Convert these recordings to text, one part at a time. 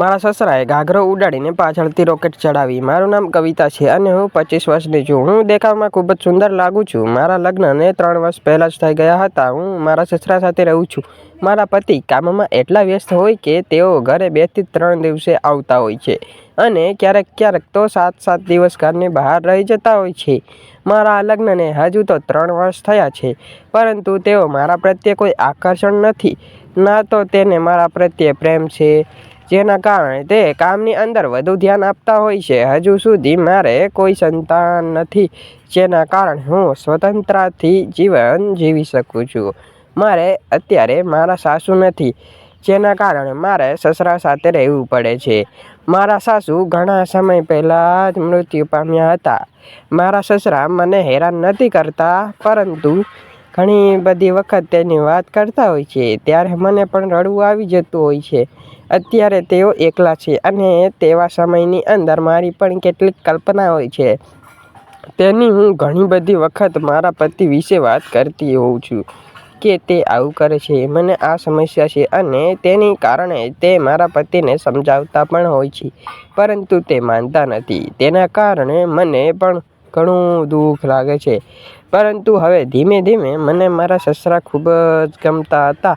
મારા સસરાએ ઘાઘરો ઉડાડીને પાછળથી રોકેટ ચડાવી. મારું નામ કવિતા છે અને હું પચીસ વર્ષની છું. હું દેખાવમાં ખૂબ જ સુંદર લાગું છું. મારા લગ્નને ત્રણ વર્ષ પહેલાં જ થઈ ગયા હતા. હું મારા સસરા સાથે રહું છું. મારા પતિ કામમાં એટલા વ્યસ્ત હોય કે તેઓ ઘરે બેથી ત્રણ દિવસે આવતા હોય છે અને ક્યારેક ક્યારેક તો સાત સાત દિવસ ઘરની બહાર રહી જતા હોય છે. મારા લગ્નને હજુ તો ત્રણ વર્ષ થયા છે, પરંતુ તેઓ મારા પ્રત્યે કોઈ આકર્ષણ નથી. ના તો તેને મારા પ્રત્યે પ્રેમ છે જેના કારણે તે કામની અંદર વધુ ધ્યાન આપતા હોય છે. હજુ સુધી મારે કોઈ સંતાન નથી, જેના કારણે હું સ્વતંત્રતાથી જીવન જીવી શકું છું. મારે અત્યારે મારા સાસુ નથી, જેના કારણે મારે સસરા સાથે રહેવું પડે છે. મારા સાસુ ઘણા સમય પહેલાં જ મૃત્યુ પામ્યા હતા. મારા સસરા મને હેરાન નથી કરતા, પરંતુ ઘણી બધી વખત તેની વાત કરતા હોય છે. ત્યારે મને પણ રડવું આવી જતું હોય છે. અત્યારે તેઓ એકલા છે અને તેવા સમયની અંદર મારી પણ કેટલીક કલ્પના હોય છે. તેની હું ઘણી બધી વખત મારા પતિ વિશે વાત કરતી હોઉં છું કે તે આવું કરે છે. મને આ સમસ્યા છે અને તેની કારણે તે મારા પતિને સમજાવતા પણ હોય છે. પરંતુ તે માનતા નથી. તેના કારણે મને પણ ઘણું દુઃખ લાગે છે. પરંતુ હવે ધીમે ધીમે મને મારા સસરા ખૂબ જ ગમતા હતા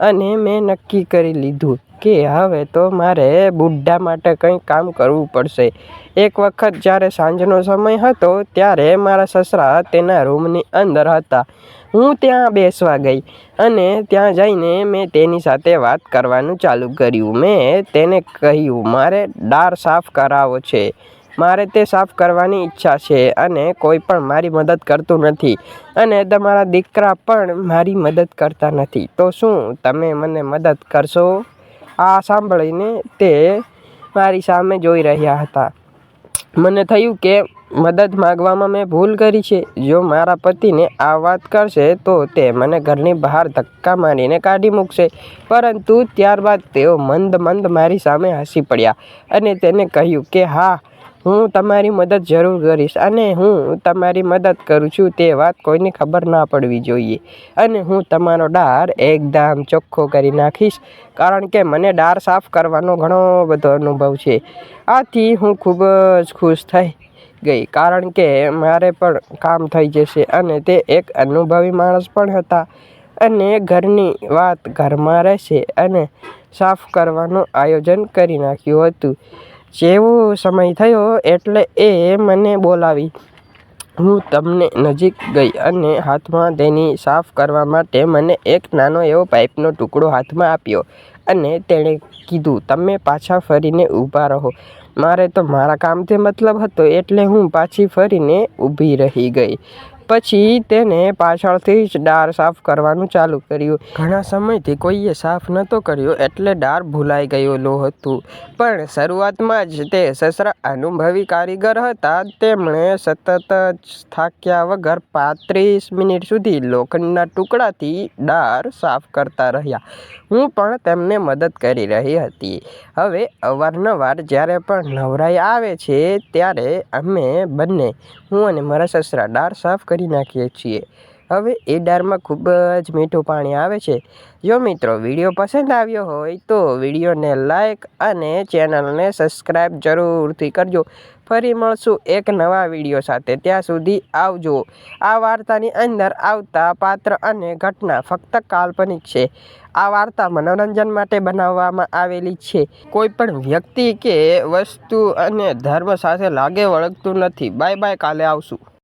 અને મેં નક્કી કરી લીધું કે હવે તો મારે બુઢા માટે કંઈ કામ કરવું પડશે. એક વખત જ્યારે સાંજનો સમય હતો ત્યારે મારા સસરા તેના રૂમની અંદર હતા. હું ત્યાં બેસવા ગઈ અને ત્યાં જઈને મેં તેની સાથે વાત કરવાનું ચાલુ કર્યું. મેં તેને કહ્યું, મારે દાર સાફ કરાવવો છે. મારે તે સાફ કરવાની ઈચ્છા છે અને કોઈ પણ મારી મદદ કરતું નથી અને તમારા દીકરા પણ મારી મદદ કરતા નથી. તો શું તમે મને મદદ કરશો? આ સાંભળીને તે મારી સામે જોઈ રહ્યા હતા. મને થયું કે મદદ માગવામાં મેં ભૂલ કરી છે. જો મારા પતિને આ વાત કરશે તો તે મને ઘરની બહાર ધક્કા મારીને કાઢી મૂકશે. પરંતુ ત્યારબાદ તેઓ મંદ મંદ મારી સામે હસી પડ્યા અને તેને કહ્યું કે હા હું તમારી મદદ જરૂર કરીશ અને હું તમારી મદદ કરું છું તે વાત કોઈને ખબર ના પડવી જોઈએ. અને હું તમારો ડાર એકદમ ચોખ્ખો કરી નાખીશ, કારણ કે મને ડાર સાફ કરવાનો ઘણો બધો અનુભવ છે. આથી હું ખૂબ જ ખુશ થઈ ગઈ, કારણ કે મારે પણ કામ થઈ જશે અને તે એક અનુભવી માણસ પણ હતા અને ઘરની વાત ઘરમાં રહેશે અને સાફ કરવાનું આયોજન કરી નાખ્યું હતું. જેવો સમય થયો એટલે એ મને બોલાવી. હું તમને નજીક ગઈ અને હાથમાં તેની સાફ કરવા માટે મને એક નાનો એવો પાઇપનો ટુકડો હાથમાં આપ્યો અને તેણે કીધું, તમે પાછા ફરીને ઊભા રહો. મારે તો મારા કામથી મતલબ હતો એટલે હું પાછી ફરીને ઊભી રહી ગઈ. પછી તેને પાછળથી જ ડાર સાફ કરવાનું ચાલુ કર્યું. ઘણા સમયથી કોઈએ સાફ નહોતો કર્યો એટલે ડાર ભૂલાઈ ગયેલું હતું. પણ શરૂઆતમાં જ તે સસરા અનુભવી કારીગર હતા. તેમણે સતત થાક્યા વગર પાંત્રીસ મિનિટ સુધી લોખંડના ટુકડાથી ડાર સાફ કરતા રહ્યા. હું પણ તેમને મદદ કરી રહી હતી. હવે અવારનવાર જ્યારે પણ નવરાઈ આવે છે, ત્યારે અમે બંને, હું અને મારા સસરા, ડાર સાફ કરી નાખીએ છીએ. હવે એ દાળમાં ખૂબ જ મીઠું પાણી આવે છે. જો મિત્રો વીડિયો પસંદ આવ્યો હોય તો વિડીયોને લાઈક અને ચેનલને સબસ્ક્રાઈબ જરૂરથી કરજો. ફરી મળશું એક નવા વીડિયો સાથે. ત્યાં સુધી આવજો. આ વાર્તાની અંદર આવતા પાત્ર અને ઘટના ફક્ત કાલ્પનિક છે. આ વાર્તા મનોરંજન માટે બનાવવામાં આવેલી છે. કોઈ પણ વ્યક્તિ કે વસ્તુ અને ધર્મ સાથે લાગે વળગતું નથી. Bye bye. કાલે આવશું.